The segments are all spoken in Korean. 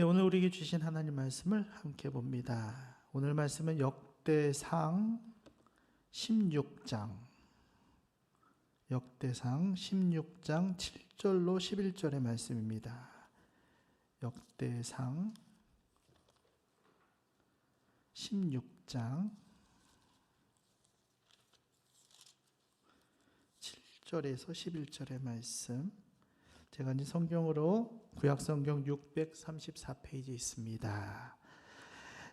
네, 오늘 우리에게 주신 하나님 말씀을 함께 봅니다. 오늘 말씀은 역대상 16장 역대상 16장 7절로 11절의 말씀입니다. 역대상 16장 7절에서 11절의 말씀 제가 이제 성경으로 구약 성경 634페이지 있습니다.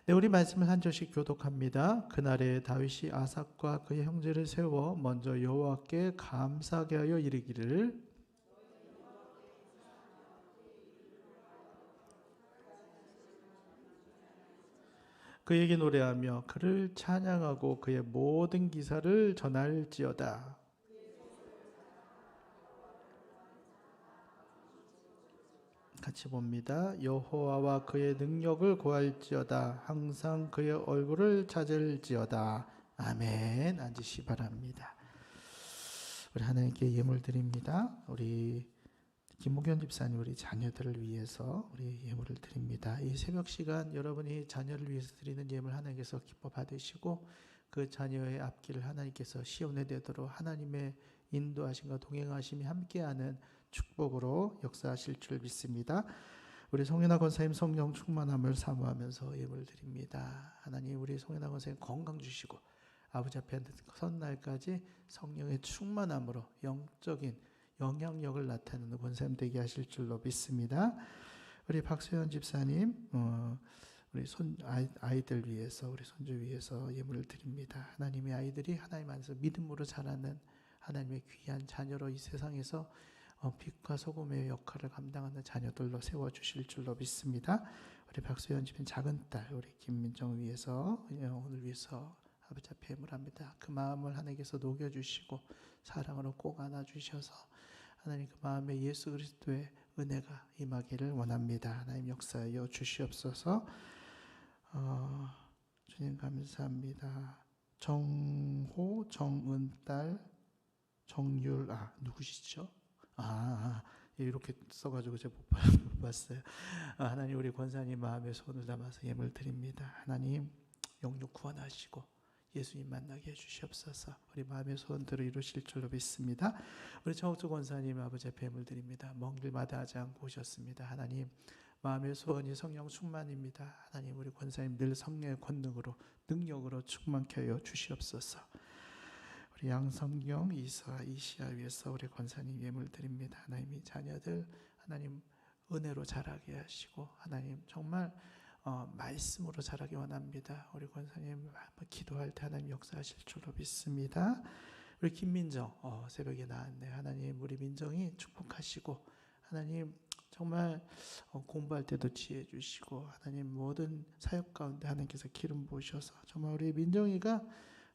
네, 우리 말씀을 한 절씩 교독합니다. 그날에 다윗이 아삭과 그의 형제를 세워 먼저 여호와께 감사하게 하여 이르기를 그에게 노래하며 그를 찬양하고 그의 모든 기사를 전할지어다. 같이 봅니다. 여호와와 그의 능력을 구할지어다. 항상 그의 얼굴을 찾을지어다. 아멘. 앉으시 바랍니다. 우리 하나님께 예물 드립니다. 우리 김목현 집사님 우리 자녀들을 위해서 우리 예물을 드립니다. 이 새벽 시간 여러분이 자녀를 위해서 드리는 예물 하나님께서 기뻐 받으시고 그 자녀의 앞길을 하나님께서 시온에 되도록 하나님의 인도하심과 동행하심이 함께하는 축복으로 역사하실 줄 믿습니다. 우리 송현아 권사님 성령 충만함을 사모하면서 예물 드립니다. 하나님 우리 송현아 권사님 건강 주시고 아버지 앞에 선날까지 성령의 충만함으로 영적인 영향력을 나타내는 권사님 되게 하실 줄로 믿습니다. 우리 박소연 집사님 어, 우리 손 아이, 아이들 위해서 우리 손주 위해서 예물을 드립니다. 하나님의 아이들이 하나님 안에서 믿음으로 자라는 하나님의 귀한 자녀로 이 세상에서 어, 빛과 소금의 역할을 감당하는 자녀들로 세워 주실 줄로 믿습니다. 우리 박소연 집인 작은 딸 우리 김민정 위해서 예, 오늘 위해서 아버지 앞에 예물합니다. 그 마음을 하나님께서 녹여 주시고 사랑으로 꼭 안아 주셔서 하나님 그 마음에 예수 그리스도의 은혜가 임하기를 원합니다. 하나님 역사하여 주시옵소서. 어, 주님 감사합니다. 정호 정은 딸 정율 아 누구시죠? 아, 아 이렇게 써가지고 제가 못, 봤어요. 아, 하나님 우리 권사님 마음에 손을 담아서 예물 드립니다. 하나님 영육 구원하시고 예수님 만나게 해주시옵소서. 우리 마음의 소원들을 이루실 줄로 믿습니다. 우리 정옥주 권사님 아버지 예물 드립니다. 먼 길마다 하지 않고 오셨습니다. 하나님 마음의 소원이 성령 충만입니다. 하나님 우리 권사님 늘 성령의 권능으로 능력으로 충만케 하여 주시옵소서. 우리 양성경 이사 이시아 위해서 우리 권사님 예물 드립니다. 하나님이 자녀들 하나님 은혜로 자라게 하시고 하나님 정말 어, 말씀으로 자라기 원합니다. 우리 권사님 기도할 때 하나님 역사하실 줄로 믿습니다. 우리 김민정 어, 새벽에 나왔네. 하나님 우리 민정이 축복하시고 하나님 정말 어, 공부할 때도 지혜 주시고 하나님 모든 사역 가운데 하나님께서 기름 부으셔서 정말 우리 민정이가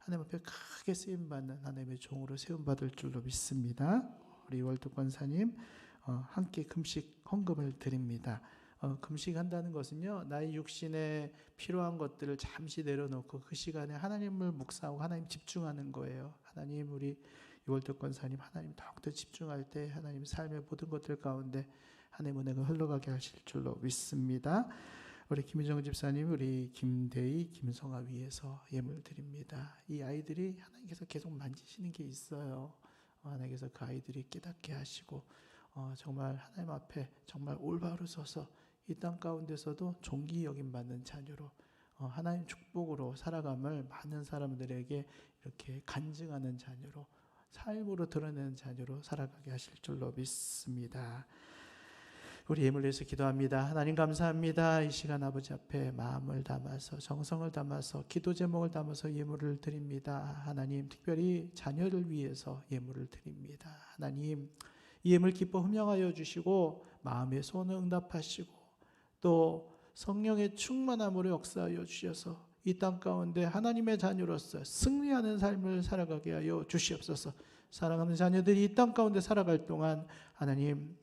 하나님 앞에 크게 쓰임 받는 하나님의 종으로 세움 받을 줄로 믿습니다. 우리 월드 권사님 어, 함께 금식 헌금을 드립니다. 어, 금식한다는 것은요 나의 육신에 필요한 것들을 잠시 내려놓고 그 시간에 하나님을 묵상하고 하나님 집중하는 거예요. 하나님 우리 이월드 권사님 하나님 더욱더 집중할 때 하나님 삶의 모든 것들 가운데 하나님 은혜가 흘러가게 하실 줄로 믿습니다. 우리 김희정 집사님, 우리 김대희, 김성아 위해서 예물 드립니다. 이 아이들이 하나님께서 계속 만지시는 게 있어요. 어, 하나님께서 그 아이들이 깨닫게 하시고 어, 정말 하나님 앞에 정말 올바로 서서 이 땅 가운데서도 존귀 여김 받는 자녀로 어, 하나님 축복으로 살아감을 많은 사람들에게 이렇게 간증하는 자녀로 삶으로 드러내는 자녀로 살아가게 하실 줄로 믿습니다. 우리 예물 위해서 기도합니다. 하나님 감사합니다. 이 시간 아버지 앞에 마음을 담아서 정성을 담아서 기도 제목을 담아서 예물을 드립니다. 하나님 특별히 자녀를 위해서 예물을 드립니다. 하나님 이 예물 기뻐 흠양하여 주시고 마음의 소원을 응답하시고 또 성령의 충만함으로 역사하여 주셔서 이 땅 가운데 하나님의 자녀로서 승리하는 삶을 살아가게 하여 주시옵소서. 사랑하는 자녀들이 이 땅 가운데 살아갈 동안 하나님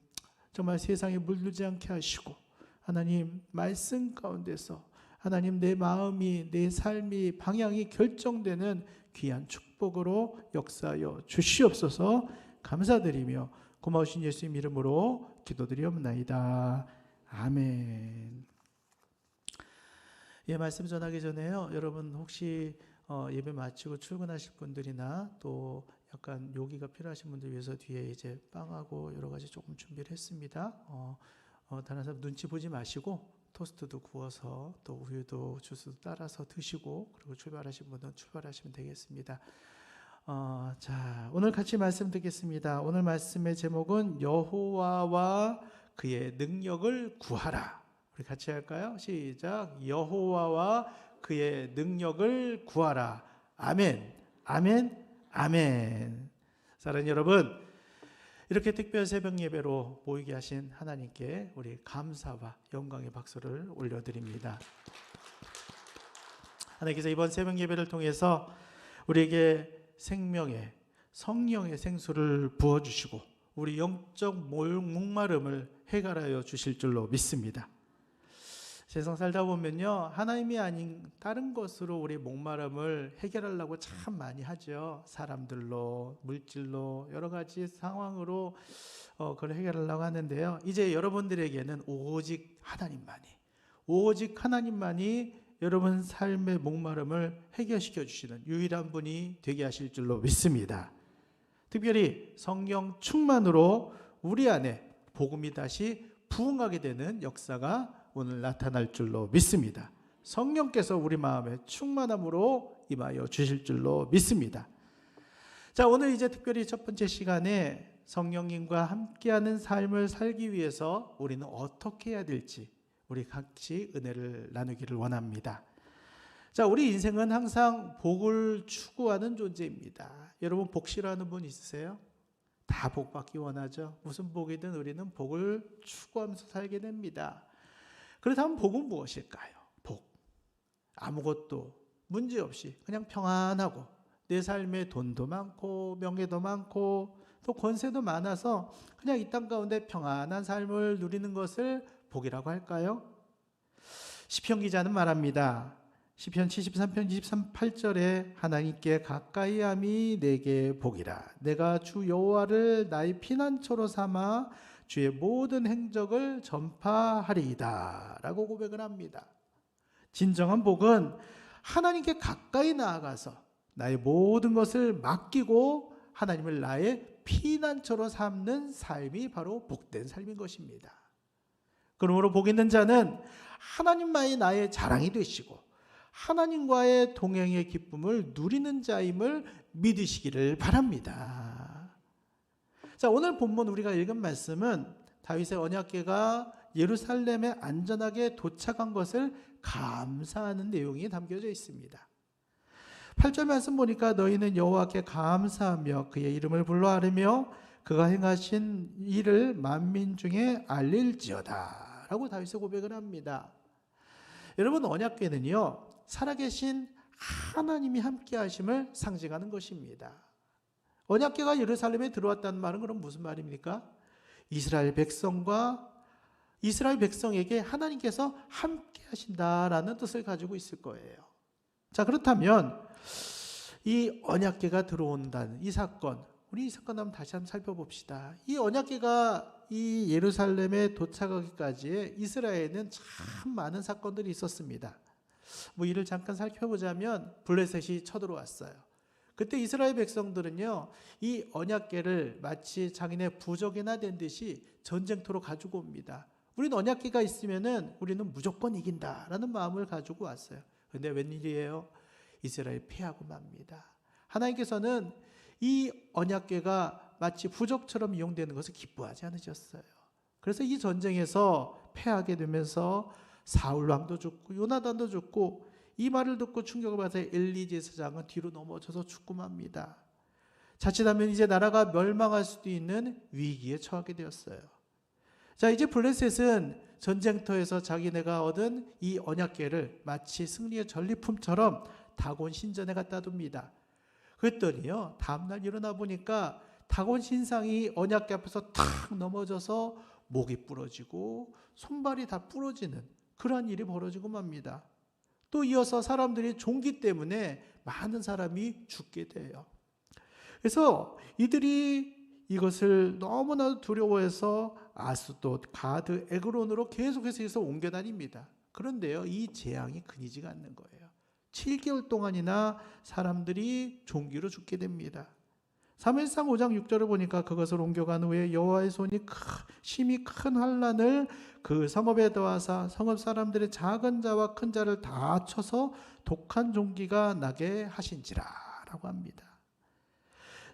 정말 세상에 물들지 않게 하시고 하나님 말씀 가운데서 하나님 내 마음이 내 삶이 방향이 결정되는 귀한 축복으로 역사하여 주시옵소서 감사드리며 고마우신 예수님 이름으로 기도드리옵나이다. 아멘. 예, 말씀 전하기 전에요. 여러분 혹시 어, 예배 마치고 출근하실 분들이나 또 약간 요기가 필요하신 분들 위해서 뒤에 이제 빵하고 여러 가지 조금 준비를 했습니다. 어, 어, 다른 사람 눈치 보지 마시고 토스트도 구워서 또 우유도 주스도 따라서 드시고 그리고 출발하신 분은 출발하시면 되겠습니다. 어, 자 오늘 같이 말씀 듣겠습니다. 오늘 말씀의 제목은 여호와와 그의 능력을 구하라. 우리 같이 할까요? 시작. 여호와와 그의 능력을 구하라. 아멘. 아멘. 아멘. 사랑하는 여러분, 이렇게 특별 새벽 예배로 모이게 하신 하나님께 우리 감사와 영광의 박수를 올려드립니다. 하나님께서 이번 새벽 예배를 통해서 우리에게 생명의 성령의 생수를 부어 주시고 우리 영적 목마름을 해결하여 주실 줄로 믿습니다. 세상 살다 보면요 하나님이 아닌 다른 것으로 우리 목마름을 해결하려고 참 많이 하죠. 사람들로 물질로 여러 가지 상황으로 어, 그걸 해결하려고 하는데요. 이제 여러분들에게는 오직 하나님만이 오직 하나님만이 여러분 삶의 목마름을 해결시켜 주시는 유일한 분이 되게 하실 줄로 믿습니다. 특별히 성령 충만으로 우리 안에 복음이 다시 부흥하게 되는 역사가 오늘 나타날 줄로 믿습니다. 성령께서 우리 마음에 충만함으로 임하여 주실 줄로 믿습니다. 자, 오늘 이제 특별히 첫 번째 시간에 성령님과 함께하는 삶을 살기 위해서 우리는 어떻게 해야 될지 우리 같이 은혜를 나누기를 원합니다. 자, 우리 인생은 항상 복을 추구하는 존재입니다. 여러분 복 싫어하는 분 있으세요? 다 복 받기 원하죠. 무슨 복이든 우리는 복을 추구하면서 살게 됩니다. 그렇다면 복은 무엇일까요? 복. 아무것도 문제 없이 그냥 평안하고 내 삶에 돈도 많고 명예도 많고 또 권세도 많아서 그냥 이 땅 가운데 평안한 삶을 누리는 것을 복이라고 할까요? 시편 기자는 말합니다. 시편 73편 23절에 하나님께 가까이 함이 내게 복이라 내가 주 여호와를 나의 피난처로 삼아 주의 모든 행적을 전파하리이다 라고 고백을 합니다. 진정한 복은 하나님께 가까이 나아가서 나의 모든 것을 맡기고 하나님을 나의 피난처로 삼는 삶이 바로 복된 삶인 것입니다. 그러므로 복 있는 자는 하나님만이 나의 자랑이 되시고 하나님과의 동행의 기쁨을 누리는 자임을 믿으시기를 바랍니다. 자, 오늘 본문 우리가 읽은 말씀은 다윗의 언약궤가 예루살렘에 안전하게 도착한 것을 감사하는 내용이 담겨져 있습니다. 8절 말씀 보니까 너희는 여호와께 감사하며 그의 이름을 불러 아르며 그가 행하신 일을 만민 중에 알릴지어다 라고 다윗이 고백을 합니다. 여러분 언약궤는요 살아계신 하나님이 함께 하심을 상징하는 것입니다. 언약궤가 예루살렘에 들어왔다는 말은 그럼 무슨 말입니까? 이스라엘 백성과 이스라엘 백성에게 하나님께서 함께 하신다라는 뜻을 가지고 있을 거예요. 자, 그렇다면 이 언약궤가 들어온다는 이 사건, 우리 이 사건 한번 다시 한번 살펴봅시다. 이 언약궤가 이 예루살렘에 도착하기까지 이스라엘에는 참 많은 사건들이 있었습니다. 뭐 이를 잠깐 살펴보자면 블레셋이 쳐들어왔어요. 그때 이스라엘 백성들은요, 이 언약궤를 마치 자기네 부적이나 된 듯이 전쟁터로 가지고 옵니다. 우리는 언약궤가 있으면은 우리는 무조건 이긴다라는 마음을 가지고 왔어요. 근데 웬일이에요? 이스라엘 패하고 맙니다. 하나님께서는 이 언약궤가 마치 부적처럼 이용되는 것을 기뻐하지 않으셨어요. 그래서 이 전쟁에서 패하게 되면서 사울 왕도 죽고 요나단도 죽고 이 말을 듣고 충격을 받아 엘리 제사장은 뒤로 넘어져서 죽고 맙니다. 자칫하면 이제 나라가 멸망할 수도 있는 위기에 처하게 되었어요. 자, 이제 블레셋은 전쟁터에서 자기네가 얻은 이 언약궤를 마치 승리의 전리품처럼 다곤 신전에 갖다 둡니다. 그랬더니요, 다음날 일어나 보니까 다곤 신상이 언약궤 앞에서 탁 넘어져서 목이 부러지고 손발이 다 부러지는 그러한 일이 벌어지고 맙니다. 또 이어서 사람들이 종기 때문에 많은 사람이 죽게 돼요. 그래서 이들이 이것을 너무나 두려워해서 아스돗, 가드, 에그론으로 계속해서 옮겨 다닙니다. 그런데요, 이 재앙이 끊이지가 않는 거예요. 7개월 동안이나 사람들이 종기로 죽게 됩니다. 3일상 5장 6절을 보니까 그것을 옮겨간 후에 여호와의 손이 큰, 심히 큰 환란을 그 성읍에 더하사 성읍 사람들의 작은 자와 큰 자를 다 쳐서 독한 종기가 나게 하신지라라고 합니다.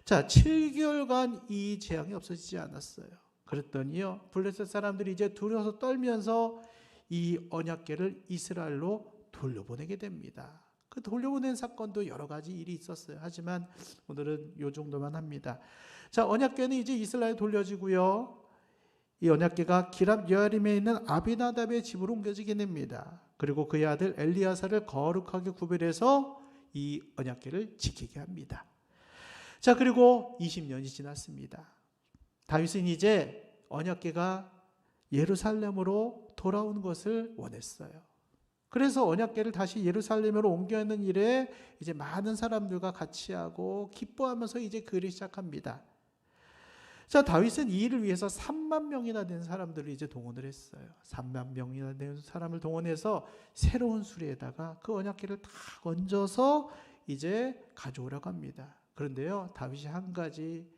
자, 7개월간 이 재앙이 없어지지 않았어요. 그랬더니요, 블레셋 사람들이 이제 두려워서 떨면서 이 언약궤를 이스라엘로 돌려보내게 됩니다. 그 돌려보낸 사건도 여러 가지 일이 있었어요. 하지만 오늘은 요 정도만 합니다. 자, 언약궤는 이제 이스라엘 돌려지고요. 이 언약궤가 기랍 여아림에 있는 아비나답의 집으로 옮겨지게 됩니다. 그리고 그의 아들 엘리야사를 거룩하게 구별해서 이 언약궤를 지키게 합니다. 자, 그리고 20년이 지났습니다. 다윗은 이제 언약궤가 예루살렘으로 돌아오는 것을 원했어요. 그래서 언약궤를 다시 예루살렘으로 옮겨는 일에 이제 많은 사람들과 같이 하고 기뻐하면서 이제 그 일을 시작합니다. 자, 다윗은 이 일을 위해서 3만 명이나 된 사람들을 이제 동원을 했어요. 3만 명이나 된 사람을 동원해서 새로운 수레에다가 그 언약궤를 다 얹어서 이제 가져오라고 합니다. 그런데요, 다윗이 한 가지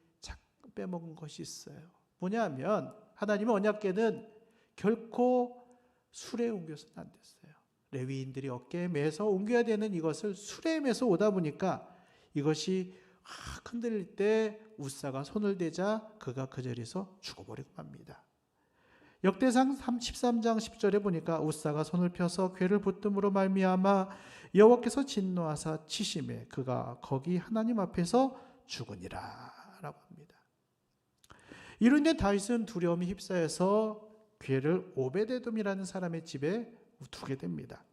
빼먹은 것이 있어요. 뭐냐면 하나님의 언약궤는 결코 수레에 옮겨서는 안 됐어요. 레위인들이 어깨에 매서 옮겨야 되는 이것을 수레에 매서 오다 보니까 이것이 흔들릴 때 우사가 손을 대자 그가 그 자리에서 죽어버리고 맙니다. 역대상 33장 10절에 보니까 우사가 손을 펴서 괴를 붙듦으로 말미암아 여호와께서 진노하사 치심에 그가 거기 하나님 앞에서 죽으니라라고 합니다. 이로 인해 다윗은 두려움이 휩싸여서 괴를 오베데돔이라는 사람의 집에 두게 됩니다.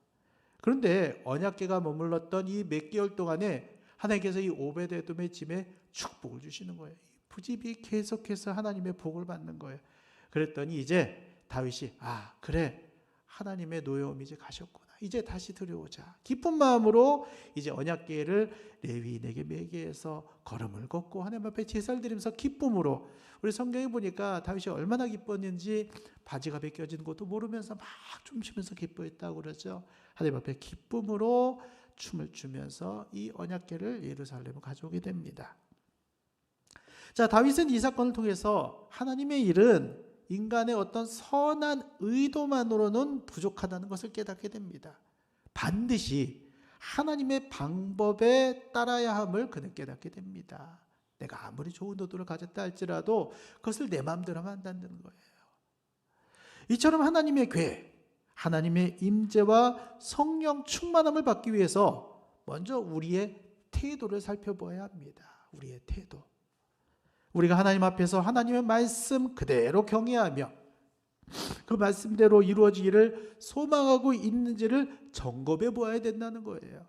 그런데 언약계가 머물렀던 이 몇 개월 동안에 하나님께서 이 오베데돔의 집에 축복을 주시는 거예요. 그 집이 계속해서 하나님의 복을 받는 거예요. 그랬더니 이제 다윗이 아 그래 하나님의 노여움이 이제 가셨구나. 이제 다시 들여오자. 기쁜 마음으로 이제 언약궤를 레위인에게 매개해서 걸음을 걷고 하나님 앞에 제사를 드리면서 기쁨으로 우리 성경에 보니까 다윗이 얼마나 기뻤는지 바지가 벗겨진 것도 모르면서 막 춤추면서 기뻐했다고 그러죠. 하나님 앞에 기쁨으로 춤을 추면서 이 언약궤를 예루살렘에 가져오게 됩니다. 자, 다윗은 이 사건을 통해서 하나님의 일은 인간의 어떤 선한 의도만으로는 부족하다는 것을 깨닫게 됩니다. 반드시 하나님의 방법에 따라야 함을 그는 깨닫게 됩니다. 내가 아무리 좋은 의도를 가졌다 할지라도 그것을 내 마음대로 하면 안 된다는 거예요. 이처럼 하나님의 괴, 하나님의 임재와 성령 충만함을 받기 위해서 먼저 우리의 태도를 살펴봐야 합니다. 우리의 태도. 우리가 하나님 앞에서 하나님의 말씀 그대로 경외하며 그 말씀대로 이루어지기를 소망하고 있는지를 점검해 보아야 된다는 거예요.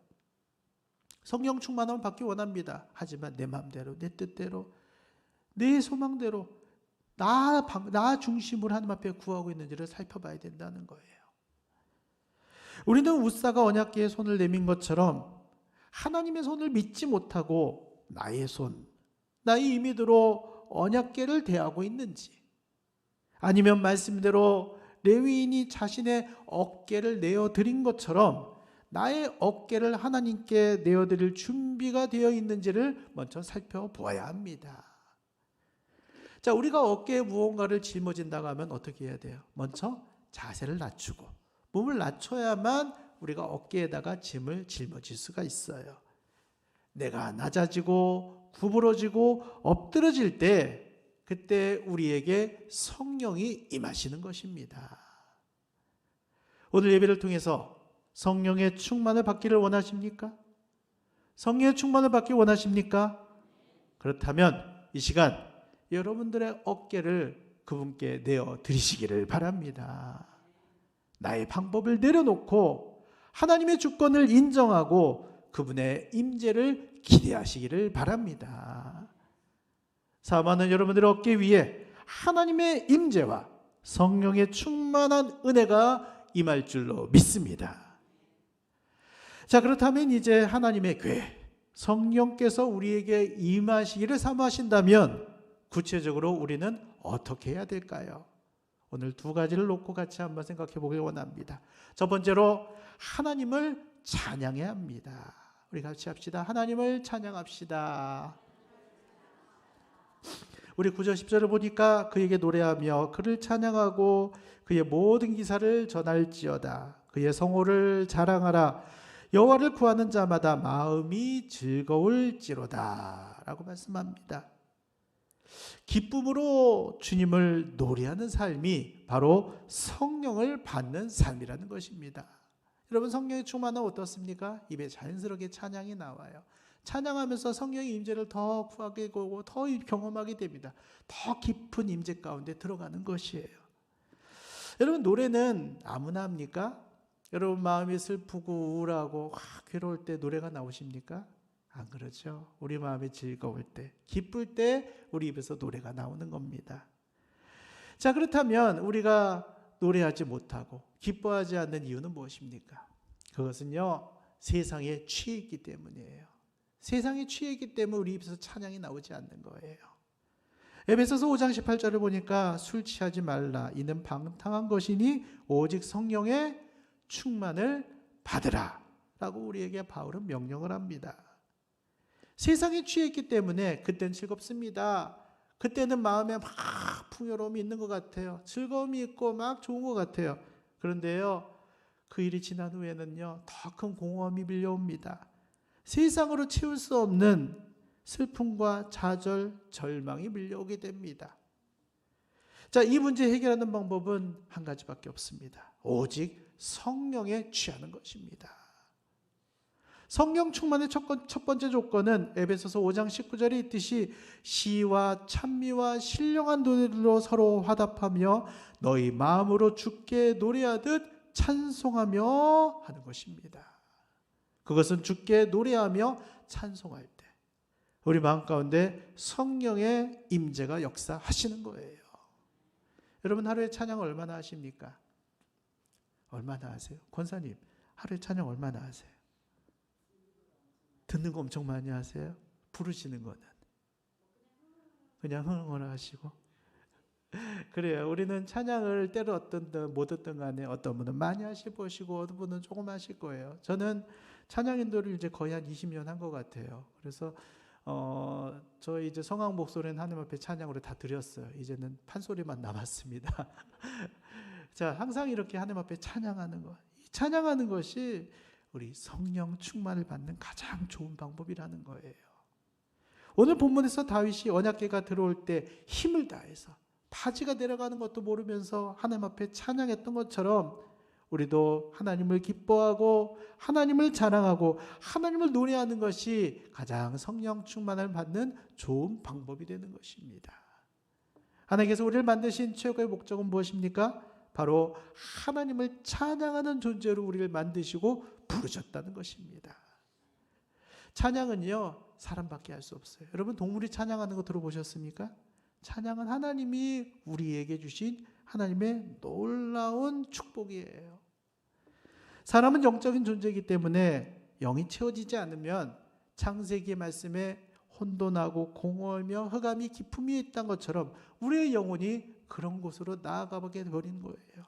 성령 충만함을 받기 원합니다. 하지만 내 마음대로, 내 뜻대로, 내 소망대로 나, 나 중심으로 하나님 앞에 구하고 있는지를 살펴봐야 된다는 거예요. 우리는 우사가 언약계에 손을 내민 것처럼 하나님의 손을 믿지 못하고 나의 손, 나의 임의대로 언약계를 대하고 있는지 아니면 말씀대로 레위인이 자신의 어깨를 내어 드린 것처럼 나의 어깨를 하나님께 내어 드릴 준비가 되어 있는지를 먼저 살펴보아야 합니다. 자, 우리가 어깨에 무언가를 짊어진다고 하면 어떻게 해야 돼요? 먼저 자세를 낮추고 몸을 낮춰야만 우리가 어깨에다가 짐을 짊어질 수가 있어요. 내가 낮아지고 구부러지고 엎드러질 때 그때 우리에게 성령이 임하시는 것입니다. 오늘 예배를 통해서 성령의 충만을 받기를 원하십니까? 성령의 충만을 받기 원하십니까? 그렇다면 이 시간 여러분들의 어깨를 그분께 내어 드리시기를 바랍니다. 나의 방법을 내려놓고 하나님의 주권을 인정하고 그분의 임재를 기대하시기를 바랍니다. 사모하는 여러분들의 어깨 위에 하나님의 임재와 성령의 충만한 은혜가 임할 줄로 믿습니다. 자, 그렇다면 이제 하나님의 궤, 성령께서 우리에게 임하시기를 사모하신다면 구체적으로 우리는 어떻게 해야 될까요? 오늘 두 가지를 놓고 같이 한번 생각해 보길 원합니다. 첫 번째로 하나님을 찬양해야 합니다. 우리 같이 합시다. 하나님을 찬양합시다. 우리 9절 10절을 보니까 그에게 노래하며 그를 찬양하고 그의 모든 기사를 전할지어다. 그의 성호를 자랑하라. 여호와를 구하는 자마다 마음이 즐거울지로다라고 말씀합니다. 기쁨으로 주님을 노래하는 삶이 바로 성령을 받는 삶이라는 것입니다. 여러분 성령의 충만은 어떻습니까? 입에 자연스럽게 찬양이 나와요. 찬양하면서 성령의 임재를 더 구하게 되고 더 경험하게 됩니다. 더 깊은 임재 가운데 들어가는 것이에요. 여러분 노래는 아무나 합니까? 여러분 마음이 슬프고 우울하고 아, 괴로울 때 노래가 나오십니까? 안 그렇죠. 우리 마음이 즐거울 때, 기쁠 때 우리 입에서 노래가 나오는 겁니다. 자, 그렇다면 우리가 노래하지 못하고 기뻐하지 않는 이유는 무엇입니까? 그것은요, 세상에 취해 있기 때문이에요. 세상에 취해 있기 때문에 우리 입에서 찬양이 나오지 않는 거예요. 에베소서 5장 18절을 보니까 술 취하지 말라 이는 방탕한 것이니 오직 성령의 충만을 받으라 라고 우리에게 바울은 명령을 합니다. 세상에 취해 있기 때문에 그때는 즐겁습니다. 그때는 마음에 막 풍요로움이 있는 것 같아요. 즐거움이 있고 막 좋은 것 같아요. 그런데요, 그 일이 지난 후에는요, 더 큰 공허함이 밀려옵니다. 세상으로 채울 수 없는 슬픔과 좌절, 절망이 밀려오게 됩니다. 자, 이 문제 해결하는 방법은 한 가지밖에 없습니다. 오직 성령에 취하는 것입니다. 성령 충만의 첫 번째 조건은 에베소서 5장 19절에 있듯이 시와 찬미와 신령한 노래로 서로 화답하며 너희 마음으로 주께 노래하듯 찬송하며 하는 것입니다. 그것은 주께 노래하며 찬송할 때 우리 마음 가운데 성령의 임재가 역사하시는 거예요. 여러분 하루에 찬양 얼마나 하십니까? 얼마나 하세요? 권사님 하루에 찬양 얼마나 하세요? 듣는 거 엄청 많이 하세요? 부르시는 거는 그냥 흥얼 하시고 그래요. 우리는 찬양을 때로 어떤 못 듣던 간에 어떤 분은 많이 하실 것이고 어떤 분은 조금 하실 거예요. 저는 찬양 인도를 이제 거의 한 20년 한 것 같아요. 그래서 어, 저희 이제 성악 목소리는 하나님 앞에 찬양으로 다 드렸어요. 이제는 판소리만 남았습니다. 자, 항상 이렇게 하나님 앞에 찬양하는 것. 찬양하는 것이 우리 성령 충만을 받는 가장 좋은 방법이라는 거예요. 오늘 본문에서 다윗이 언약궤가 들어올 때 힘을 다해서 바지가 내려가는 것도 모르면서 하나님 앞에 찬양했던 것처럼 우리도 하나님을 기뻐하고 하나님을 자랑하고 하나님을 노래하는 것이 가장 성령 충만을 받는 좋은 방법이 되는 것입니다. 하나님께서 우리를 만드신 최고의 목적은 무엇입니까? 바로 하나님을 찬양하는 존재로 우리를 만드시고 부르셨다는 것입니다. 찬양은요, 사람밖에 할 수 없어요. 여러분, 동물이 찬양하는 거 들어보셨습니까? 찬양은 하나님이 우리에게 주신 하나님의 놀라운 축복이에요. 사람은 영적인 존재이기 때문에 영이 채워지지 않으면 창세기 말씀에 혼돈하고 공허하며 흑암이 기품이 있다는 것처럼 우리의 영혼이 그런 곳으로 나아가게 버린 거예요.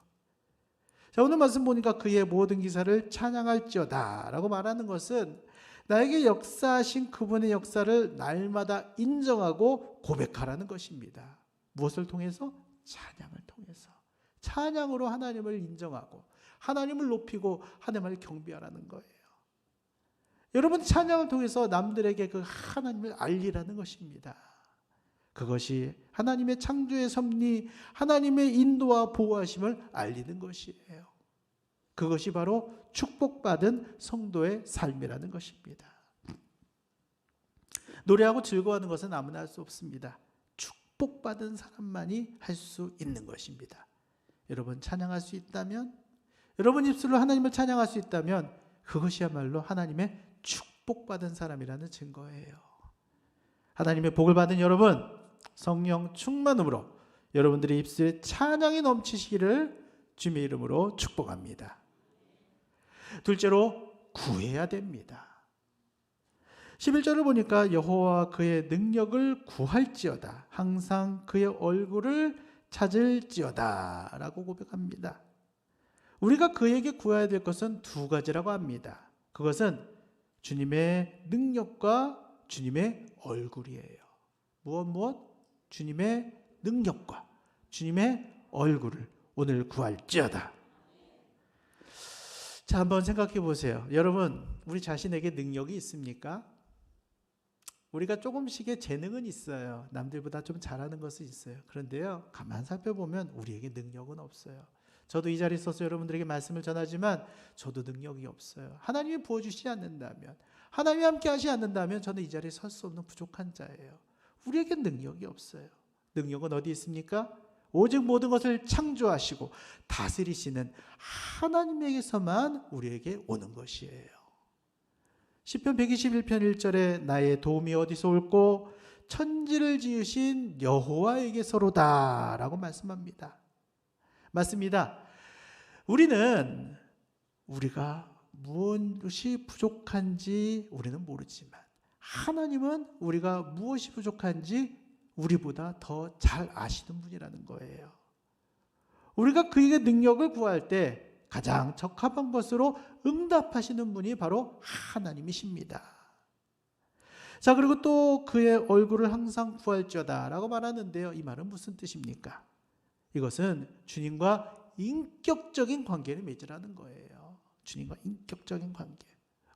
자, 오늘 말씀 보니까 그의 모든 기사를 찬양할지어다 라고 말하는 것은 나에게 역사하신 그분의 역사를 날마다 인정하고 고백하라는 것입니다. 무엇을 통해서? 찬양을 통해서. 찬양으로 하나님을 인정하고 하나님을 높이고 하나님을 경배하라는 거예요. 여러분 찬양을 통해서 남들에게 그 하나님을 알리라는 것입니다. 그것이 하나님의 창조의 섭리, 하나님의 인도와 보호하심을 알리는 것이에요. 그것이 바로 축복받은 성도의 삶이라는 것입니다. 노래하고 즐거워하는 것은 아무나 할 수 없습니다. 축복받은 사람만이 할 수 있는 것입니다. 여러분 찬양할 수 있다면 여러분 입술로 하나님을 찬양할 수 있다면 그것이야말로 하나님의 축복받은 사람이라는 증거예요. 하나님의 복을 받은 여러분 성령 충만음으로 여러분들의 입술에 찬양이 넘치시기를 주님의 이름으로 축복합니다. 둘째로 구해야 됩니다. 11절을 보니까 여호와 그의 능력을 구할지어다 항상 그의 얼굴을 찾을지어다 라고 고백합니다. 우리가 그에게 구해야 될 것은 두 가지라고 합니다. 그것은 주님의 능력과 주님의 얼굴이에요. 무엇 무엇? 주님의 능력과 주님의 얼굴을 오늘 구할지어다. 자, 한번 생각해 보세요. 여러분, 우리 자신에게 능력이 있습니까? 우리가 조금씩의 재능은 있어요. 남들보다 좀 잘하는 것은 있어요. 그런데요, 가만 살펴보면 우리에게 능력은 없어요. 저도 이 자리에 서서 여러분들에게 말씀을 전하지만 저도 능력이 없어요. 하나님이 부어주시지 않는다면, 하나님이 함께 하지 않는다면 저는 이 자리에 설 수 없는 부족한 자예요. 우리에게 능력이 없어요. 능력은 어디 있습니까? 오직 모든 것을 창조하시고 다스리시는 하나님에게서만 우리에게 오는 것이에요. 시편 121편 1절에 나의 도움이 어디서 올고 천지를 지으신 여호와에게서로다라고 말씀합니다. 맞습니다. 우리는 우리가 무엇이 부족한지 우리는 모르지만 하나님은 우리가 무엇이 부족한지 우리보다 더 잘 아시는 분이라는 거예요. 우리가 그에게 능력을 구할 때 가장 적합한 것으로 응답하시는 분이 바로 하나님이십니다. 자, 그리고 또 그의 얼굴을 항상 구할지어다 라고 말하는데요. 이 말은 무슨 뜻입니까? 이것은 주님과 인격적인 관계를 맺으라는 거예요. 주님과 인격적인 관계.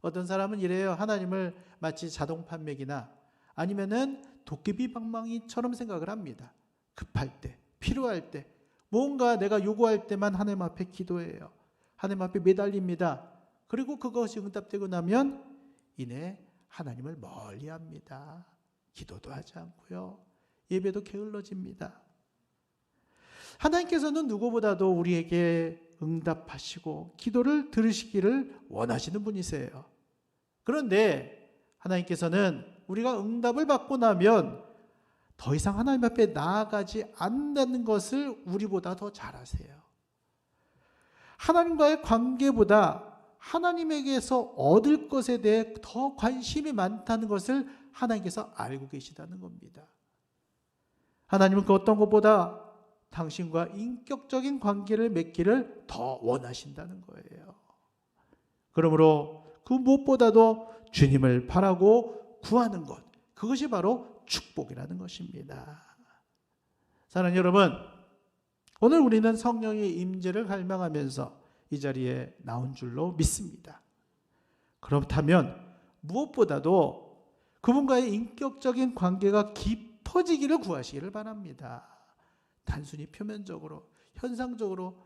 어떤 사람은 이래요. 하나님을 마치 자동 판매기나 아니면은 도깨비 방망이처럼 생각을 합니다. 급할 때, 필요할 때, 뭔가 내가 요구할 때만 하나님 앞에 기도해요. 하나님 앞에 매달립니다. 그리고 그것이 응답되고 나면 이내 하나님을 멀리 합니다. 기도도 하지 않고요. 예배도 게을러집니다. 하나님께서는 누구보다도 우리에게 응답하시고 기도를 들으시기를 원하시는 분이세요. 그런데 하나님께서는 우리가 응답을 받고 나면 더 이상 하나님 앞에 나아가지 않는다는 것을 우리보다 더 잘 아세요. 하나님과의 관계보다 하나님에게서 얻을 것에 대해 더 관심이 많다는 것을 하나님께서 알고 계시다는 겁니다. 하나님은 그 어떤 것보다 당신과 인격적인 관계를 맺기를 더 원하신다는 거예요. 그러므로 그 무엇보다도 주님을 바라고 구하는 것, 그것이 바로 축복이라는 것입니다. 사랑하는 여러분, 오늘 우리는 성령의 임재를 갈망하면서 이 자리에 나온 줄로 믿습니다. 그렇다면 무엇보다도 그분과의 인격적인 관계가 깊어지기를 구하시기를 바랍니다. 단순히 표면적으로 현상적으로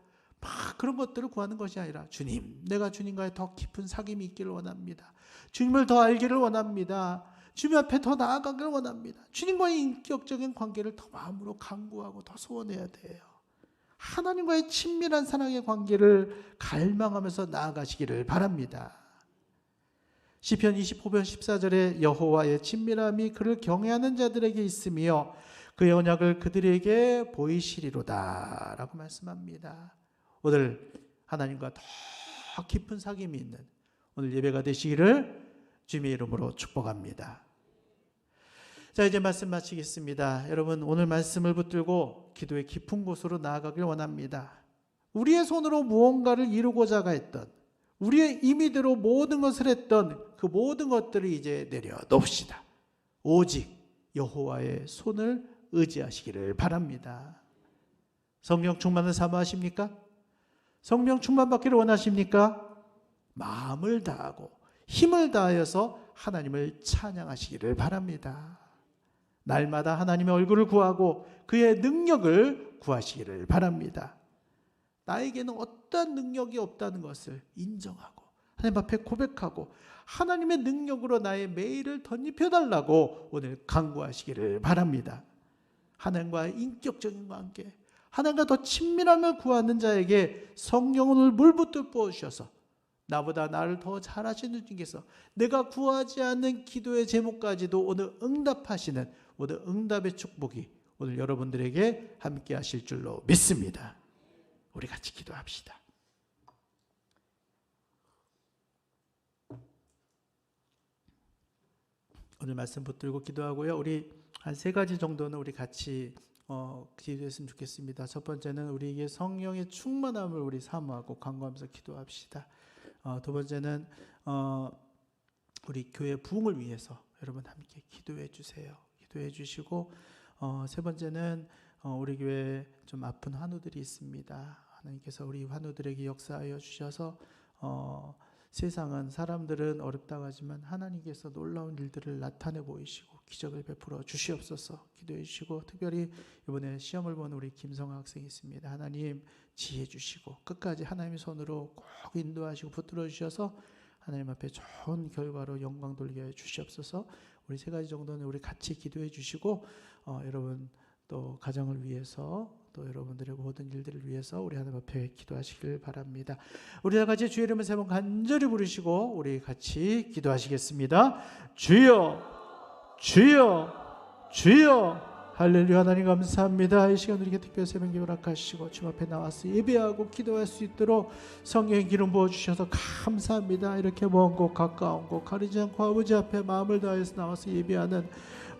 막 그런 것들을 구하는 것이 아니라 주님, 내가 주님과의 더 깊은 사귐이 있기를 원합니다. 주님을 더 알기를 원합니다. 주님 앞에 더 나아가기를 원합니다. 주님과의 인격적인 관계를 더 마음으로 강구하고 더 소원해야 돼요. 하나님과의 친밀한 사랑의 관계를 갈망하면서 나아가시기를 바랍니다. 시편 25편 14절에 여호와의 친밀함이 그를 경외하는 자들에게 있으며 그의 언약을 그들에게 보이시리로다라고 말씀합니다. 오늘 하나님과 더 깊은 사귐이 있는 오늘 예배가 되시기를 주님의 이름으로 축복합니다. 자, 이제 말씀 마치겠습니다. 여러분, 오늘 말씀을 붙들고 기도의 깊은 곳으로 나아가길 원합니다. 우리의 손으로 무언가를 이루고자 했던, 우리의 임의대로 모든 것을 했던 그 모든 것들을 이제 내려놓읍시다. 오직 여호와의 손을 의지하시기를 바랍니다. 성령 충만을 사모하십니까? 성령 충만 받기를 원하십니까? 마음을 다하고 힘을 다하여서 하나님을 찬양하시기를 바랍니다. 날마다 하나님의 얼굴을 구하고 그의 능력을 구하시기를 바랍니다. 나에게는 어떠한 능력이 없다는 것을 인정하고 하나님 앞에 고백하고 하나님의 능력으로 나의 매일을 덧입혀 달라고 오늘 강구하시기를 바랍니다. 하나님과의 인격적인 관계, 하나님과 더 친밀함을 구하는 자에게 성령을 물붓듯 부어주셔서 나보다 나를 더 잘하시는 주님께서 내가 구하지 않는 기도의 제목까지도 오늘 응답하시는 오늘 응답의 축복이 오늘 여러분들에게 함께 하실 줄로 믿습니다. 우리 같이 기도합시다. 오늘 말씀 붙들고 기도하고요. 우리 한 세 가지 정도는 우리 같이 어, 기도했으면 좋겠습니다. 첫 번째는 우리에게 성령의 충만함을 우리 사모하고 간구하면서 기도합시다. 어, 두 번째는 어, 우리 교회 부흥을 위해서 여러분 함께 기도해 주세요. 기도해 주시고 어, 세 번째는 어, 우리 교회 좀 아픈 환우들이 있습니다. 하나님께서 우리 환우들에게 역사하여 주셔서 어, 세상은 사람들은 어렵다고 하지만 하나님께서 놀라운 일들을 나타내 보이시고 기적을 베풀어 주시옵소서 기도해 주시고 특별히 이번에 시험을 본 우리 김성아 학생이 있습니다. 하나님 지혜 주시고 끝까지 하나님의 손으로 꼭 인도하시고 붙들어 주셔서 하나님 앞에 좋은 결과로 영광 돌리게 해 주시옵소서. 우리 세 가지 정도는 우리 같이 기도해 주시고 어, 여러분 또 가정을 위해서 또 여러분들의 모든 일들을 위해서 우리 하나님 앞에 기도하시길 바랍니다. 우리 다 같이 주의 이름을 세 번 간절히 부르시고 우리 같이 기도하시겠습니다. 주여, 주여, 주여. 할렐루야 하나님 감사합니다. 이 시간 우리에게 특별 새벽 기을 허락하시고 주님 앞에 나와서 예배하고 기도할 수 있도록 성령의 기름 부어 주셔서 감사합니다. 이렇게 먼 곳 가까운 곳 가리지 않고 아버지 앞에 마음을 다해서 나와서 예배하는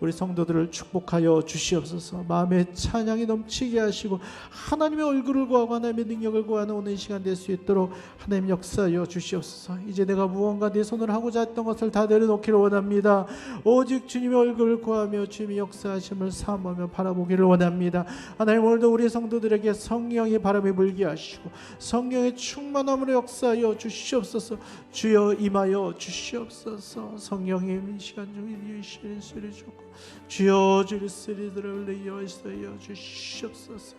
우리 성도들을 축복하여 주시옵소서. 마음에 찬양이 넘치게 하시고 하나님의 얼굴을 구하고 하나님의 능력을 구하는 오늘 이 시간 될 수 있도록 하나님 역사하여 주시옵소서. 이제 내가 무언가 내 손으로 하고자 했던 것을 다 내려놓기를 원합니다. 오직 주님의 얼굴을 구하며 주님의 역사하심을 사모하며 바라보기를 원합니다. 하나님 오늘도 우리 성도들에게 성령의 바람이 불게 하시고 성령의 충만함으로 역사하여 주시옵소서. 주여 임하여 주시옵소서. 성령의 이 시간 중에 이 시를 주고 주여 주를 쓰리들을 내어 주시옵소서.